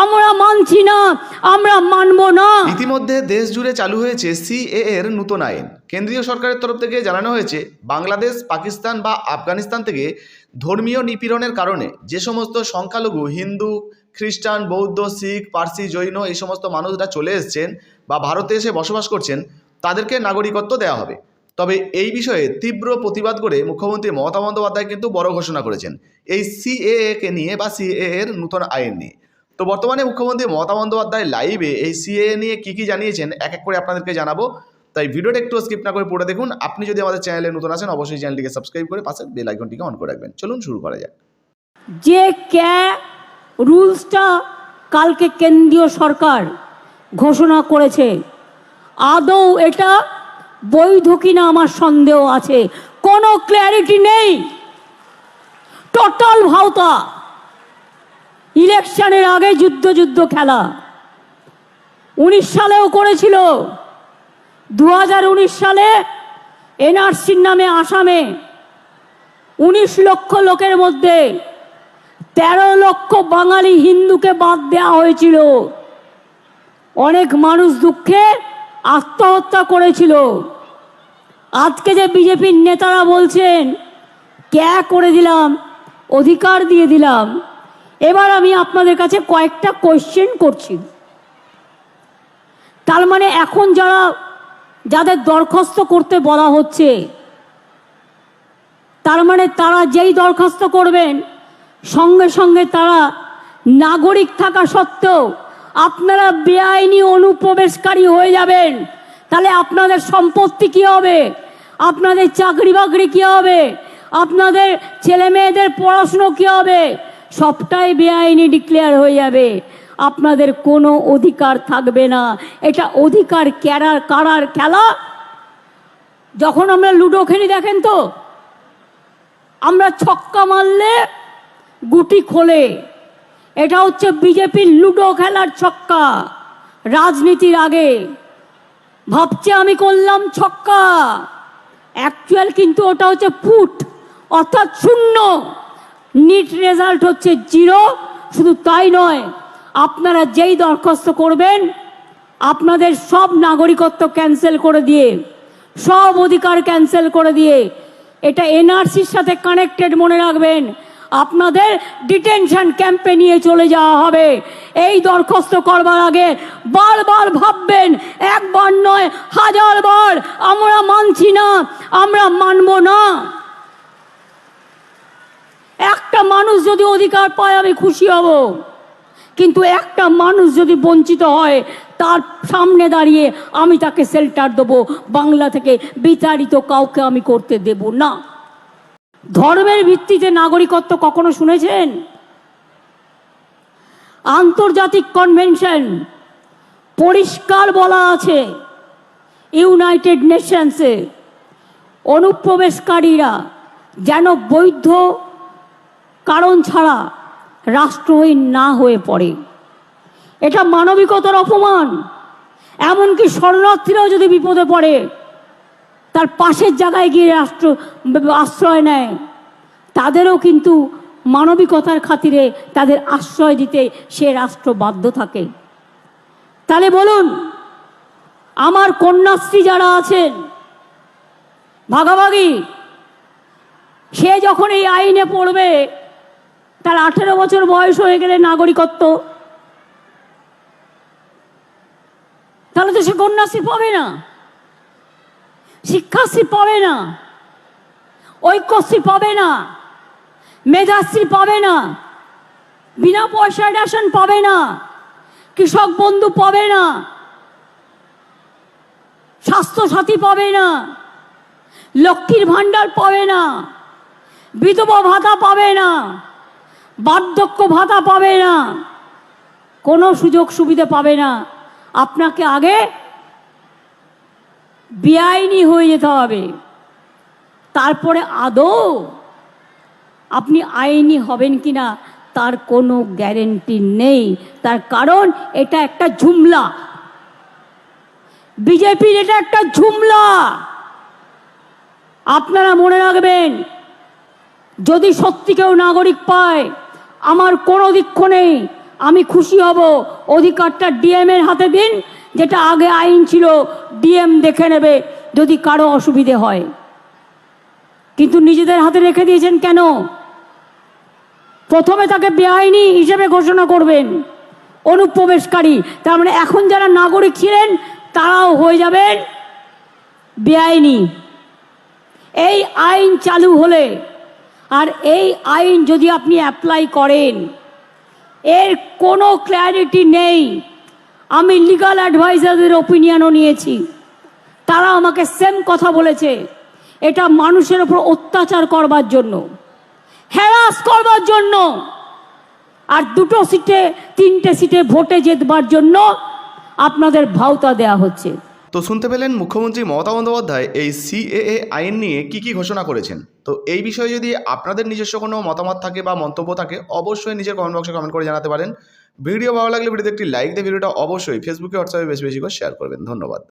আমরা মানছি না, আমরা মানব না। ইতিমধ্যে দেশ জুড়ে চালু হয়েছে সিএ এর নতুন আইন। কেন্দ্রীয় সরকারের তরফ থেকে জানানো হয়েছে, বাংলাদেশ, পাকিস্তান বা আফগানিস্তান থেকে ধর্মীয় নিপীড়নের কারণে যে সমস্ত সংখ্যালঘু, হিন্দু, খ্রিস্টান, বৌদ্ধ, শিখ, পার্সি, জৈন এই সমস্ত মানুষরা চলে এসছেন বা ভারতে এসে বসবাস করছেন, তাদেরকে নাগরিকত্ব দেওয়া হবে। তবে এই বিষয়ে তীব্র প্রতিবাদ করে মুখ্যমন্ত্রী মমতা বন্দ্যোপাধ্যায় কিন্তু বড় ঘোষণা করেছেন। এই সিএএ কে নিয়ে বা সিএ এর নতুন আইন নিয়ে। তো বর্তমানে মুখ্যমন্ত্রী মমতা বন্দ্যোপাধ্যায় লাইভে এই সিএ নিয়ে কী কী জানিয়েছেন? এক এক করে আপনাদেরকে জানাব। তাই ভিডিওটা একটু স্কিপ না করে পড়ে দেখুন। আপনি যদি আমাদের চ্যানেলে নতুন আসেন অবশ্যই চ্যানেলটিকে সাবস্ক্রাইব করে পাশে বেল আইকনটিকে অন করে রাখবেন। চলুন শুরু করা যাক। যে ক্যা রুলসটা কালকে কেন্দ্রীয় সরকার ঘোষণা করেছে, আদৌ এটা বৈধ কিনা আমার সন্দেহ আছে। কোনো ক্ল্যারিটি নেই। টোটাল ভাওতা। ইলেকশনের আগে যুদ্ধ যুদ্ধ খেলা। উনিশ সালেও করেছিল। দু হাজার উনিশ সালে এনআরসির নামে আসামে উনিশ লক্ষ লোকের মধ্যে তেরো লক্ষ বাঙালি হিন্দুকে বাদ দেওয়া হয়েছিল। অনেক মানুষ দুঃখে আত্মহত্যা করেছিল। আজকে যে বিজেপির নেতারা বলছেন, ক্যা করে দিলাম? অধিকার দিয়ে দিলাম। এবার আমি আপনাদের কাছে কয়েকটা কোয়েশ্চেন করছি। তার মানে এখন যারা, যাদের দরখাস্ত করতে বলা হচ্ছে, তার মানে তারা যেই দরখাস্ত করবেন, সঙ্গে সঙ্গে তারা নাগরিক থাকা সত্ত্বেও আপনারা বেআইনি অনুপ্রবেশকারী হয়ে যাবেন। তাহলে আপনাদের সম্পত্তি কী হবে? আপনাদের চাকরি বাকরি কী হবে? আপনাদের ছেলে মেয়েদের পড়াশুনো কী হবে? সবটাই বেআইনি ডিক্লেয়ার হয়ে যাবে। আপনাদের কোনো অধিকার থাকবে না। এটা অধিকার ক্যারার কারার খেলা? যখন আমরা লুডো খেলি, দেখেন তো, আমরা ছক্কা মারলে গুটি খোলে। এটা হচ্ছে বিজেপির লুডো খেলার ছক্কা, রাজনীতির আগে। ভাবছে আমি করলাম ছক্কা। অ্যাকচুয়াল কিন্তু ওটা হচ্ছে ফুট, অর্থাৎ শূন্য। নিট রেজাল্ট হচ্ছে জিরো শুধু তাই নয়, আপনারা যেই দরখাস্ত করবেন, আপনাদের সব নাগরিকত্ব ক্যান্সেল করে দিয়ে, সব অধিকার ক্যান্সেল করে দিয়ে, এটা এনআরসির সাথে কানেক্টেড মনে রাখবেন, আপনাদের ডিটেনশন ক্যাম্পে নিয়ে চলে যাওয়া হবে। এই দরখাস্ত করবার আগে বারবার ভাববেন, একবার নয় হাজার বার আমরা মানছি না আমরা মানব না একটা মানুষ যদি অধিকার পায়, আমি খুশি হব। কিন্তু একটা মানুষ যদি বঞ্চিত হয়, তার সামনে দাঁড়িয়ে আমি তাকে শেল্টার দেবো। বাংলা থেকে বিতাড়িত কাউকে আমি করতে দেব না। ধর্মের ভিত্তিতে নাগরিকত্ব কখনো শুনেছেন? আন্তর্জাতিক কনভেনশন পরিষ্কার বলা আছে ইউনাইটেড নেশনসে অনুপ্রবেশকারীরা যেন বৈধ কারণ ছাড়া রাষ্ট্রহীন না হয়ে পড়ে। এটা মানবিকতার অপমান। এমনকি শরণার্থীরাও যদি বিপদে পড়ে, তার পাশের জায়গায় গিয়ে রাষ্ট্র আশ্রয় নেয়, তাদেরও কিন্তু মানবিকতার খাতিরে তাদের আশ্রয় দিতে সে রাষ্ট্র বাধ্য থাকে। তাহলে বলুন, আমার কন্যাশ্রী যারা আছেন, ভাগাভাগি, সে যখন এই আইনে পড়বে তার আঠেরো বছর বয়স হয়ে গেলে নাগরিকত্ব। তাহলে তো সে কন্যাশ্রী পাবে না। শিক্ষাশ্রী পাবে না। ঐক্যশ্রী পাবে না। মেধাশ্রী পাবে না। বিনা পয়সায় রেশন পাবে না। কৃষক বন্ধু পাবে না। স্বাস্থ্যসাথী পাবে না। লক্ষ্মীর ভাণ্ডার পাবে না। বিধবা ভাতা পাবে না। বার্ধক্য ভাতা পাবে না। কোনো সুযোগ সুবিধা পাবে না। আপনাকে আগে বেআইনি হয়ে যেতে হবে। তারপরে আদৌ আপনি আইনি হবেন কি না তার কোনো গ্যারেন্টি নেই। তার কারণ এটা একটা ঝুমলা। বিজেপির এটা একটা ঝুমলা। আপনারা মনে রাখবেন, যদি সত্যি কেউ নাগরিক পায় আমার কোনো দিক্ষ নেই। আমি খুশি হব। অধিকারটা ডিএম এর হাতে দিন। যেটা আগে আইন ছিল ডিএম দেখে নেবে যদি কারও অসুবিধে হয়। কিন্তু নিজেদের হাতে রেখে দিয়েছেন কেন? প্রথমে তাকে বেআইনি হিসেবে ঘোষণা করবেন। অনুপ্রবেশকারী। তার মানে এখন যারা নাগরিক ছিলেন, তারাও হয়ে যাবেন বেআইনি। এই আইন চালু হলে আর এই আইন যদি আপনি অ্যাপ্লাই করেন, এর কোনো ক্ল্যারিটি নেই। আমি লিগাল অ্যাডভাইজারদের ওপিনিয়নও নিয়েছি। তারা আমাকে সেম কথা বলেছে। এটা মানুষের ওপর অত্যাচার করবার জন্য হ্যারাস করবার জন্য। আর দুটো সিটে, তিনটে সিটে ভোটে জেতবার জন্য আপনাদের ভাওতা দেয়া হচ্ছে। তো শুনতে পেলেন মুখ্যমন্ত্রী মমতা বন্দ্যোপাধ্যায় এই সিএএ আইন নিয়ে কি কি ঘোষণা করেছেন। তো এই বিষয়ে যদি আপনাদের নিজস্ব কোনো মতামত থাকে বা মন্তব্য থাকে, অবশ্যই নিজের কমেন্ট বক্সে কমেন্ট করে জানাতে পারেন। ভিডিও ভালো লাগলে ভিডিওতে একটি লাইক দিয়ে ভিডিওটা অবশ্যই ফেসবুকে হোয়াটসঅ্যাপে বেশি বেশি করে শেয়ার করবেন। ধন্যবাদ।